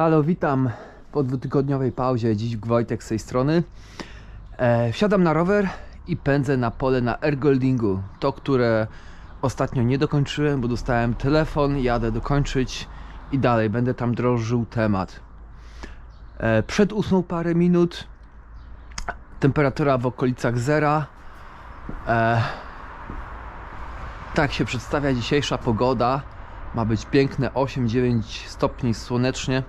Halo, witam po dwutygodniowej pauzie. Dziś Wojtek z tej strony. E, wsiadam na rower i pędzę na pole na Ergoldingu. To, które ostatnio nie dokończyłem, bo dostałem telefon, jadę dokończyć i dalej będę tam drążył temat. E, przed ósmą parę minut. Temperatura w okolicach zera. E, tak się przedstawia dzisiejsza pogoda. Ma być piękne 8-9 stopni słonecznie.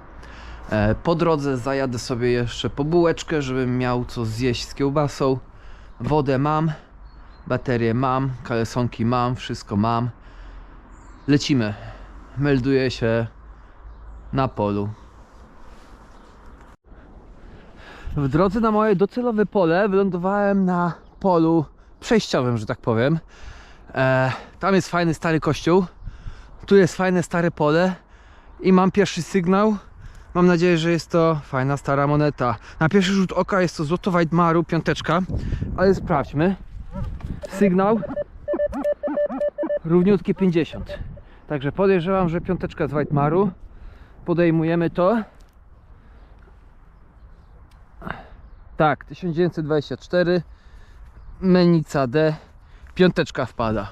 E, Po drodze zajadę sobie jeszcze po bułeczkę, żebym miał co zjeść z kiełbasą. Wodę mam, baterię mam, kalesonki mam, wszystko mam. Lecimy. Melduję się na polu. W drodze na moje docelowe pole wylądowałem na polu przejściowym, że tak powiem. E, tam jest fajny stary kościół. Tu jest fajne stare pole i mam pierwszy sygnał. Mam nadzieję, że jest to fajna stara moneta. Na pierwszy rzut oka jest to złoto Weidmaru, piąteczka, ale sprawdźmy. Sygnał równiutkie 50. Także podejrzewam, że piąteczka z Weidmaru. Podejmujemy to. Tak, 1924. Menica D. Piąteczka wpada.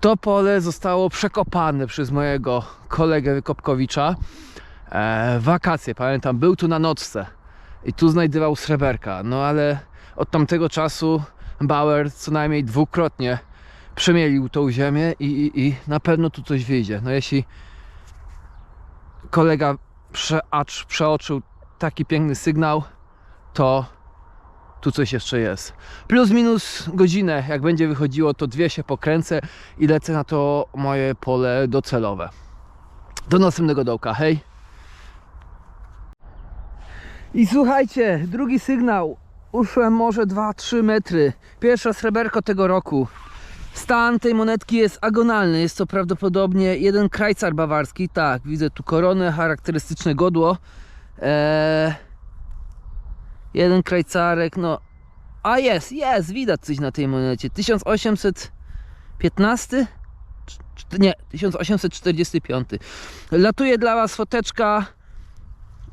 To pole zostało przekopane przez mojego kolegę Wykopkowicza. E, wakacje, pamiętam, był tu na nocce i tu znajdywał sreberka. No ale od tamtego czasu Bauer co najmniej dwukrotnie przemielił tą ziemię i, i, i na pewno tu coś wyjdzie. No jeśli kolega przeacz, przeoczył taki piękny sygnał, to tu coś jeszcze jest. Plus minus godzinę, jak będzie wychodziło, to dwie się pokręcę i lecę na to moje pole docelowe. Do następnego dołka, hej! I słuchajcie, drugi sygnał. Uszłem może 2-3 metry. Pierwsze sreberko tego roku. Stan tej monetki jest agonalny. Jest to prawdopodobnie jeden krajcar bawarski. Tak, widzę tu koronę, charakterystyczne godło. Eee, jeden krajcarek, no. A jest, jest, widać coś na tej monecie. 1815? Cz- cz- Nie, 1845. Latuje dla Was foteczka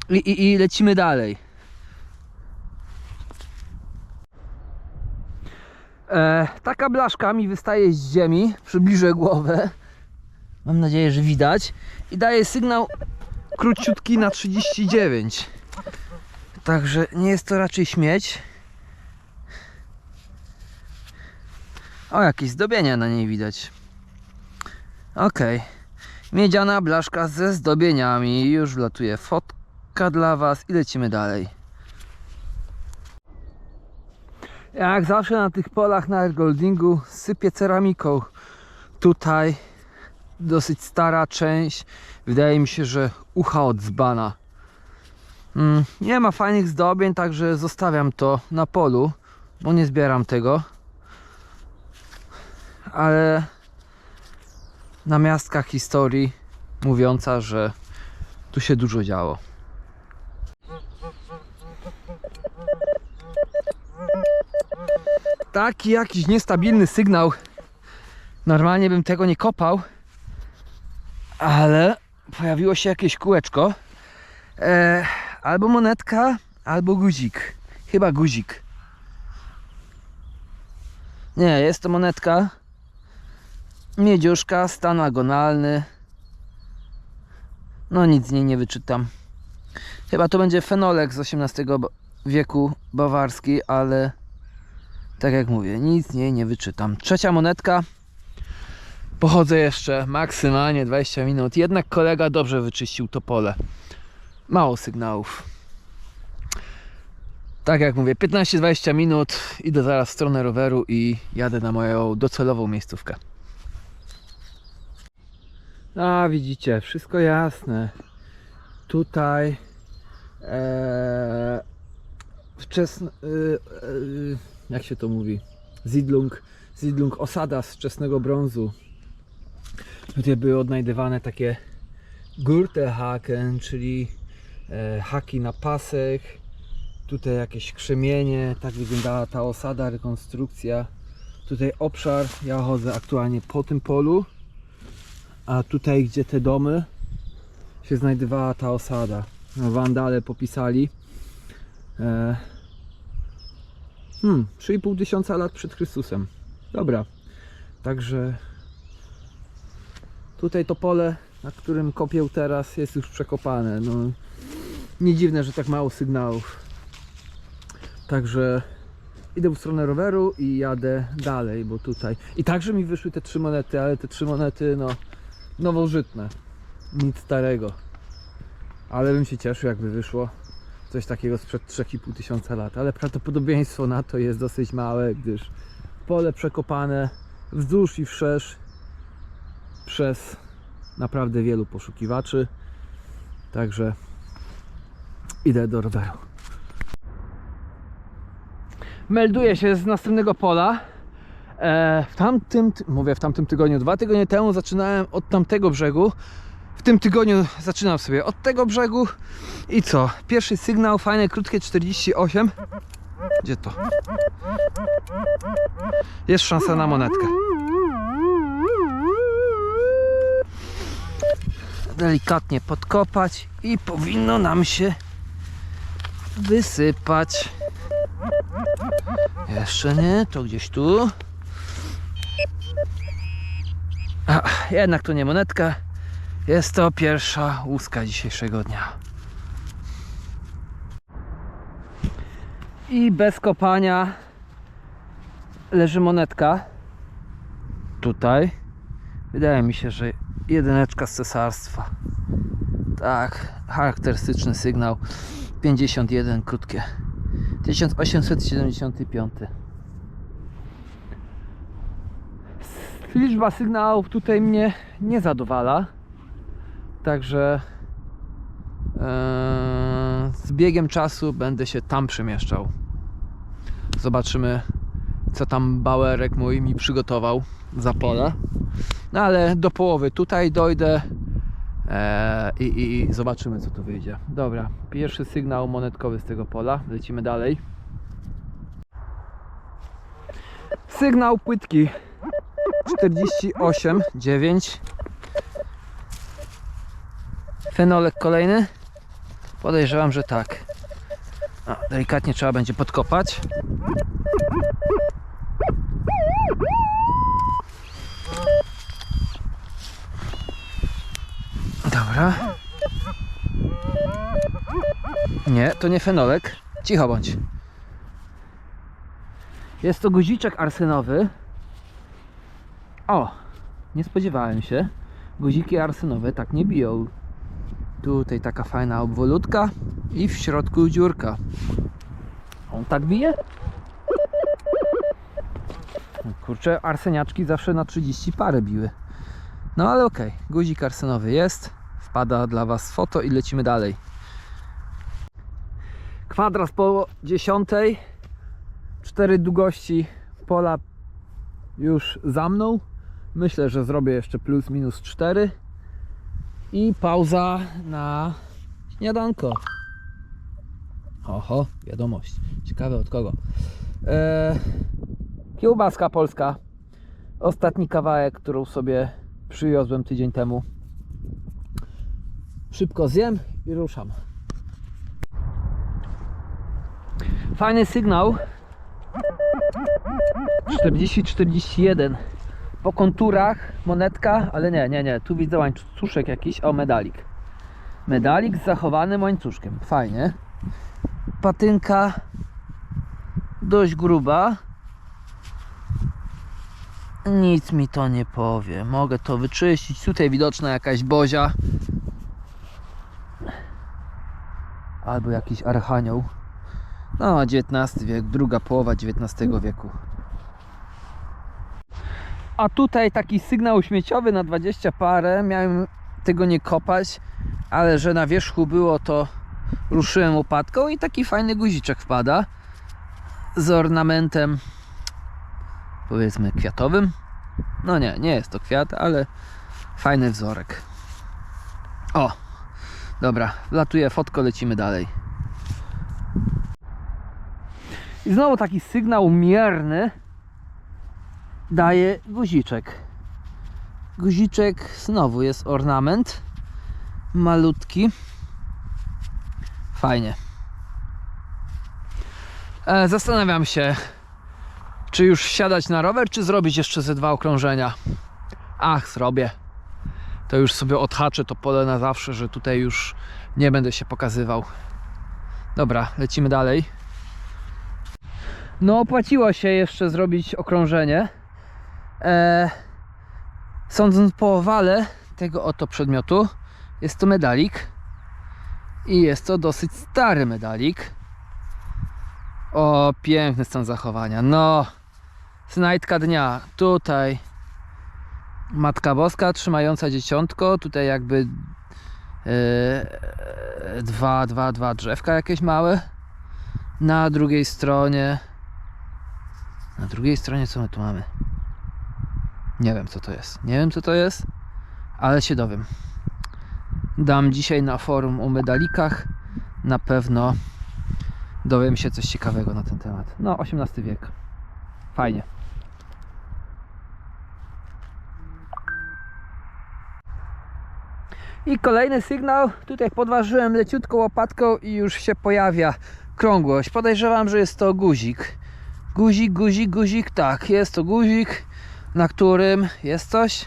i, i, i lecimy dalej. E, taka blaszka mi wystaje z ziemi, przybliżę głowę. Mam nadzieję, że widać. I daje sygnał króciutki na 39. Także nie jest to raczej śmieć. O, jakieś zdobienia na niej widać. Okej. Miedziana blaszka ze zdobieniami. Już wlatuje fotka dla Was i lecimy dalej. Jak zawsze na tych polach na Ergoldingu sypię ceramiką. Tutaj dosyć stara część. Wydaje mi się, że ucha od dzbana. Mm, nie ma fajnych zdobień, także zostawiam to na polu, bo nie zbieram tego. Ale namiastka historii mówiąca, że tu się dużo działo. Taki jakiś niestabilny sygnał. Normalnie bym tego nie kopał, ale pojawiło się jakieś kółeczko. E, albo monetka, albo guzik. Chyba guzik. Nie, jest to monetka. Miedziuszka, stan agonalny. No nic z niej nie wyczytam. Chyba to będzie fenolek z XVIII wieku bawarski, ale tak jak mówię, nic z niej nie wyczytam. Trzecia monetka. Pochodzę jeszcze maksymalnie 20 minut. Jednak kolega dobrze wyczyścił to pole. Mało sygnałów. Tak jak mówię, 15-20 minut. Idę zaraz w stronę roweru i jadę na moją docelową miejscówkę. A widzicie, wszystko jasne. Tutaj e, wczesny, e, e, jak się to mówi? Zidlung, Zidlung, osada z wczesnego brązu. Tutaj były odnajdywane takie Gurtehaken, czyli e, haki na pasek. Tutaj jakieś krzemienie, tak wyglądała ta osada, rekonstrukcja. Tutaj obszar, ja chodzę aktualnie po tym polu, a tutaj gdzie te domy się znajdowała ta osada. wandale popisali. E, hmm, 3,5 tysiąca lat przed Chrystusem. Dobra, także tutaj to pole, na którym kopię teraz, jest już przekopane. No, nie dziwne, że tak mało sygnałów. Także idę w stronę roweru i jadę dalej, bo tutaj. I także mi wyszły te trzy monety, ale te trzy monety, no, nowożytne. Nic starego. Ale bym się cieszył, jakby wyszło coś takiego sprzed 3,5 tysiąca lat. Ale prawdopodobieństwo na to jest dosyć małe, gdyż pole przekopane wzdłuż i wszerz przez naprawdę wielu poszukiwaczy. Także idę do roweru. Melduję się z następnego pola. E, w tamtym, ty- mówię w tamtym tygodniu, dwa tygodnie temu zaczynałem od tamtego brzegu. W tym tygodniu zaczynam sobie od tego brzegu. I co? Pierwszy sygnał, fajne, krótkie 48. Gdzie to? Jest szansa na monetkę. Delikatnie podkopać i powinno nam się wysypać. Jeszcze nie, to gdzieś tu. A, jednak to nie monetka. Jest to pierwsza łuska dzisiejszego dnia. I bez kopania leży monetka. Tutaj. Wydaje mi się, że jedyneczka z cesarstwa. Tak, charakterystyczny sygnał. 51 krótkie. 1875. Liczba sygnałów tutaj mnie nie zadowala. Także e, z biegiem czasu będę się tam przemieszczał. Zobaczymy, co tam Bauerek mój mi przygotował za pole. No ale do połowy tutaj dojdę e, i, i, i zobaczymy, co tu wyjdzie. Dobra, pierwszy sygnał monetkowy z tego pola. Lecimy dalej. Sygnał płytki 48, 9. Fenolek kolejny? Podejrzewam, że tak. A, delikatnie trzeba będzie podkopać. Dobra. Nie, to nie fenolek. Cicho bądź. Jest to guziczek arsenowy. O, nie spodziewałem się. Guziki arsenowe tak nie biją. Tutaj taka fajna obwolutka i w środku dziurka. On tak bije? Kurczę, arseniaczki zawsze na 30 parę biły. No ale okej, guzik arsenowy jest. Wpada dla Was foto i lecimy dalej. Kwadras po 10. Cztery długości pola już za mną. Myślę, że zrobię jeszcze plus minus 4. I pauza na śniadanko. Oho, wiadomość. Ciekawe od kogo. Eee, kiełbaska polska. Ostatni kawałek, którą sobie przywiozłem tydzień temu. Szybko zjem i ruszam. Fajny sygnał. 40-41 po konturach monetka, ale nie, nie, nie, tu widzę łańcuszek jakiś, o medalik. Medalik z zachowanym łańcuszkiem, fajnie. Patynka. Dość gruba. Nic mi to nie powie, mogę to wyczyścić, tutaj widoczna jakaś bozia. Albo jakiś archanioł. No XIX wiek, druga połowa XIX wieku a tutaj taki sygnał śmieciowy na 20 parę. Miałem tego nie kopać, ale że na wierzchu było to ruszyłem łopatką i taki fajny guziczek wpada z ornamentem powiedzmy kwiatowym. No nie, nie jest to kwiat, ale fajny wzorek. O, dobra, latuje fotko, lecimy dalej. I znowu taki sygnał mierny daje guziczek. Guziczek znowu jest ornament malutki. Fajnie. E, zastanawiam się, czy już siadać na rower, czy zrobić jeszcze ze dwa okrążenia. Ach, zrobię. To już sobie odhaczę to pole na zawsze, że tutaj już nie będę się pokazywał. Dobra, lecimy dalej. No, opłaciło się jeszcze zrobić okrążenie. E, sądząc po owale tego oto przedmiotu, jest to medalik. I jest to dosyć stary medalik. O, piękny stan zachowania. No, znajdka dnia. Tutaj Matka Boska trzymająca dzieciątko. Tutaj jakby e, dwa, dwa, dwa drzewka jakieś małe. Na drugiej stronie. Na drugiej stronie co my tu mamy? Nie wiem co to jest. Nie wiem co to jest, ale się dowiem. Dam dzisiaj na forum o medalikach. Na pewno dowiem się coś ciekawego na ten temat. No, XVIII wiek. Fajnie. I kolejny sygnał. Tutaj podważyłem leciutką łopatką i już się pojawia krągłość. Podejrzewam, że jest to guzik. Guzik, guzik, guzik. Tak, jest to guzik, na którym jest coś.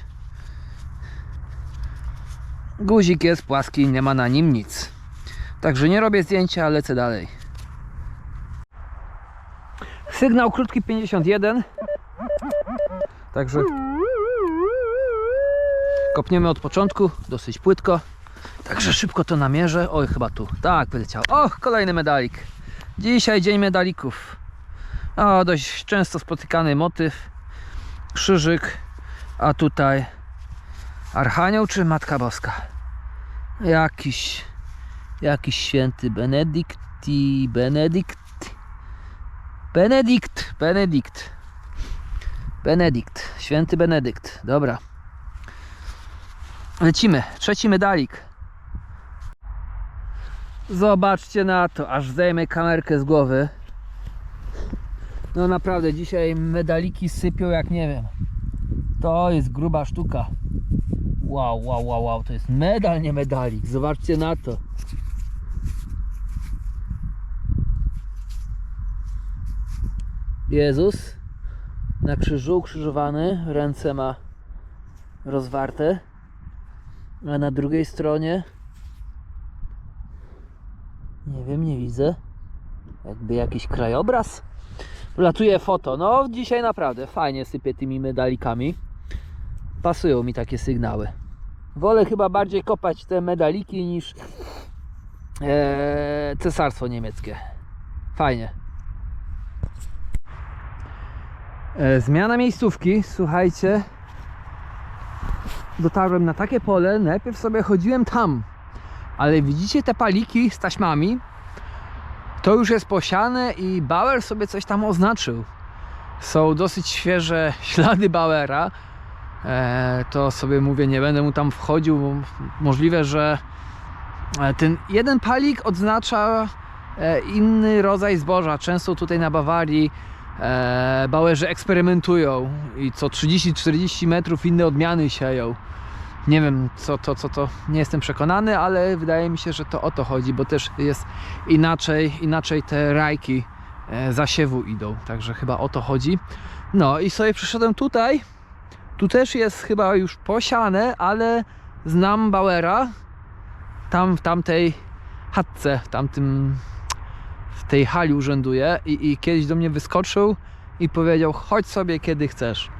Guzik jest płaski, nie ma na nim nic. Także nie robię zdjęcia, lecę dalej. Sygnał krótki 51. Także kopniemy od początku, dosyć płytko. Także szybko to namierzę. Oj, chyba tu. Tak, wyleciał. O, kolejny medalik. Dzisiaj dzień medalików. O, dość często spotykany motyw. Krzyżyk, a tutaj Archanioł czy Matka Boska? Jakiś, jakiś święty Benedykti, Benedikt, Benedikt, Benedikt, Benedikt, święty Benedykt. Dobra. Lecimy. Trzeci medalik. Zobaczcie na to, aż zdejmę kamerkę z głowy. No naprawdę, dzisiaj medaliki sypią jak nie wiem. To jest gruba sztuka. Wow, wow, wow, wow, to jest medal, nie medalik. Zobaczcie na to. Jezus na krzyżu ukrzyżowany, ręce ma rozwarte, a na drugiej stronie nie wiem, nie widzę. Jakby jakiś krajobraz. Latuje foto. No, dzisiaj naprawdę fajnie sypie tymi medalikami. Pasują mi takie sygnały. Wolę chyba bardziej kopać te medaliki niż e, cesarstwo niemieckie. Fajnie. E, zmiana miejscówki. Słuchajcie. Dotarłem na takie pole. Najpierw sobie chodziłem tam. Ale widzicie te paliki z taśmami? To już jest posiane i Bauer sobie coś tam oznaczył. Są dosyć świeże ślady Bauera. E, to sobie mówię, nie będę mu tam wchodził, bo możliwe, że e, ten jeden palik odznacza e, inny rodzaj zboża. Często tutaj na Bawarii e, Bauerzy eksperymentują i co 30-40 metrów inne odmiany sieją. Nie wiem co to, co to, nie jestem przekonany, ale wydaje mi się, że to o to chodzi, bo też jest inaczej, inaczej te rajki e, zasiewu idą, także chyba o to chodzi. No i sobie przyszedłem tutaj, tu też jest chyba już posiane, ale znam Bauera, tam w tamtej chatce, w tamtym, w tej hali urzęduje i, i kiedyś do mnie wyskoczył i powiedział, chodź sobie kiedy chcesz.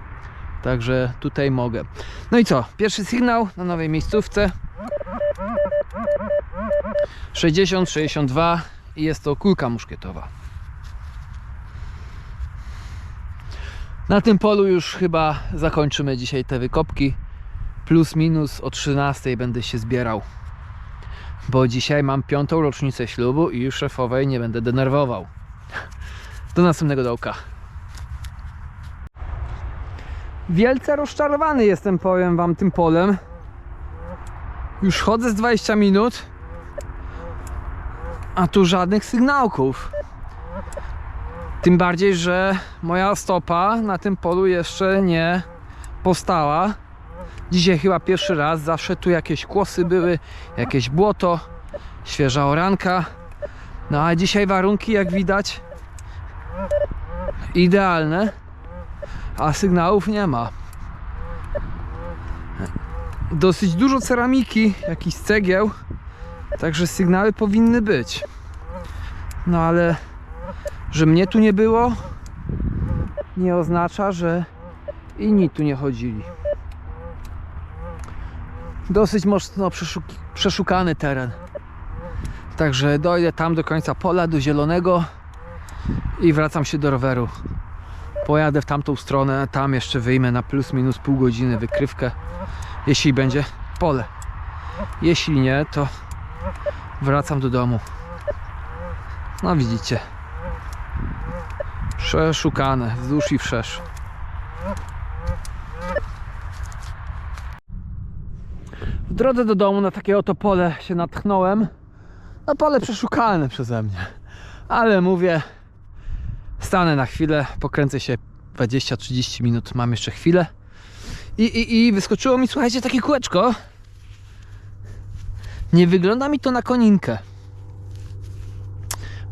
Także tutaj mogę. No i co? Pierwszy sygnał na nowej miejscówce. 60-62 i jest to kulka muszkietowa. Na tym polu już chyba zakończymy dzisiaj te wykopki. Plus minus o 13 będę się zbierał. Bo dzisiaj mam piątą rocznicę ślubu i już szefowej nie będę denerwował. Do następnego dołka. Wielce rozczarowany jestem, powiem wam, tym polem. Już chodzę z 20 minut, a tu żadnych sygnałków. Tym bardziej, że moja stopa na tym polu jeszcze nie powstała. Dzisiaj chyba pierwszy raz, zawsze tu jakieś kłosy były, jakieś błoto, świeża oranka. No a dzisiaj warunki, jak widać, idealne, a sygnałów nie ma. Dosyć dużo ceramiki, jakichś cegieł, także sygnały powinny być. No ale, że mnie tu nie było, nie oznacza, że inni tu nie chodzili. Dosyć mocno przeszukany teren. Także dojdę tam do końca pola, do zielonego i wracam się do roweru. Pojadę w tamtą stronę, tam jeszcze wyjmę na plus minus pół godziny wykrywkę, jeśli będzie pole. Jeśli nie, to wracam do domu. No widzicie. Przeszukane, wzdłuż i wszerz. W drodze do domu na takie oto pole się natchnąłem. No pole przeszukane przeze mnie. Ale mówię, stanę na chwilę, pokręcę się 20-30 minut, mam jeszcze chwilę. I, i, I wyskoczyło mi, słuchajcie, takie kółeczko. Nie wygląda mi to na koninkę.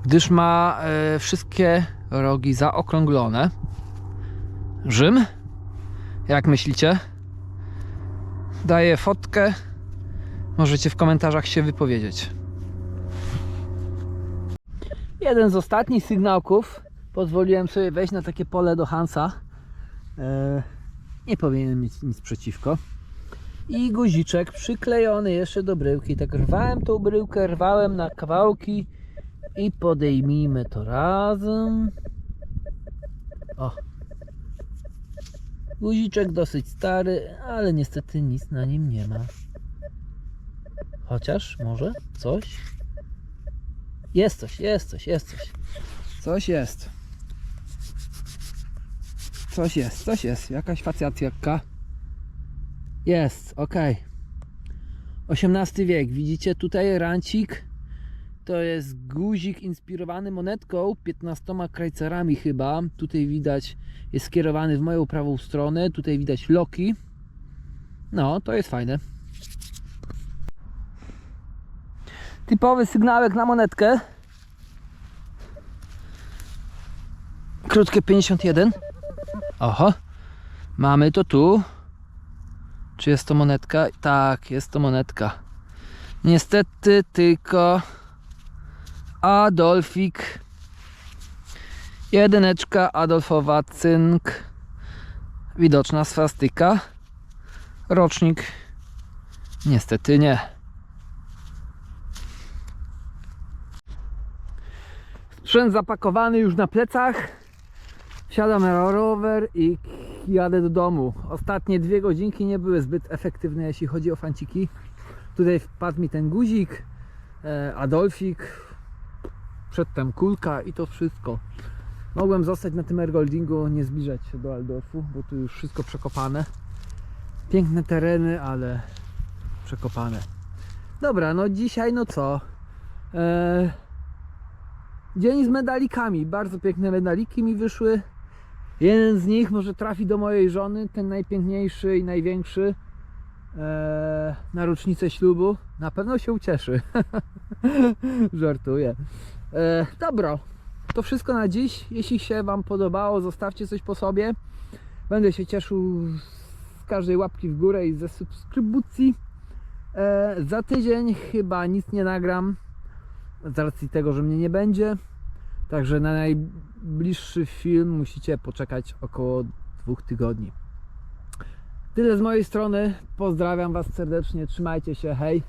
Gdyż ma e, wszystkie rogi zaokrąglone. Rzym? Jak myślicie? Daję fotkę. Możecie w komentarzach się wypowiedzieć. Jeden z ostatnich sygnałków pozwoliłem sobie wejść na takie pole do Hansa. E, nie powinienem mieć nic przeciwko. I guziczek przyklejony jeszcze do bryłki. Tak rwałem tą bryłkę, rwałem na kawałki i podejmijmy to razem. O. Guziczek dosyć stary, ale niestety nic na nim nie ma. Chociaż może coś? Jest coś, jest coś, jest coś. Coś jest. Coś jest, coś jest. Jakaś facjatka. Jest, ok. XVIII wiek. Widzicie tutaj rancik? To jest guzik inspirowany monetką 15 krajcerami chyba. Tutaj widać, jest skierowany w moją prawą stronę. Tutaj widać loki. No, to jest fajne. Typowy sygnałek na monetkę. Krótkie 51. Oho. Mamy to tu. Czy jest to monetka? Tak, jest to monetka. Niestety tylko Adolfik. Jedyneczka Adolfowa cynk. Widoczna swastyka. Rocznik. Niestety nie. Sprzęt zapakowany już na plecach. Wsiadam na rower i jadę do domu. Ostatnie dwie godzinki nie były zbyt efektywne, jeśli chodzi o fanciki. Tutaj wpadł mi ten guzik, e, Adolfik, przedtem kulka i to wszystko. Mogłem zostać na tym Ergoldingu, nie zbliżać się do Aldorfu, bo tu już wszystko przekopane. Piękne tereny, ale przekopane. Dobra, no dzisiaj no co? E, dzień z medalikami. Bardzo piękne medaliki mi wyszły. Jeden z nich może trafi do mojej żony, ten najpiękniejszy i największy e, na rocznicę ślubu. Na pewno się ucieszy. Żartuję. E, dobra, to wszystko na dziś. Jeśli się Wam podobało, zostawcie coś po sobie. Będę się cieszył z każdej łapki w górę i ze subskrypcji. E, za tydzień chyba nic nie nagram z racji tego, że mnie nie będzie. Także na najbliższy film musicie poczekać około dwóch tygodni. Tyle z mojej strony. Pozdrawiam Was serdecznie. Trzymajcie się. Hej.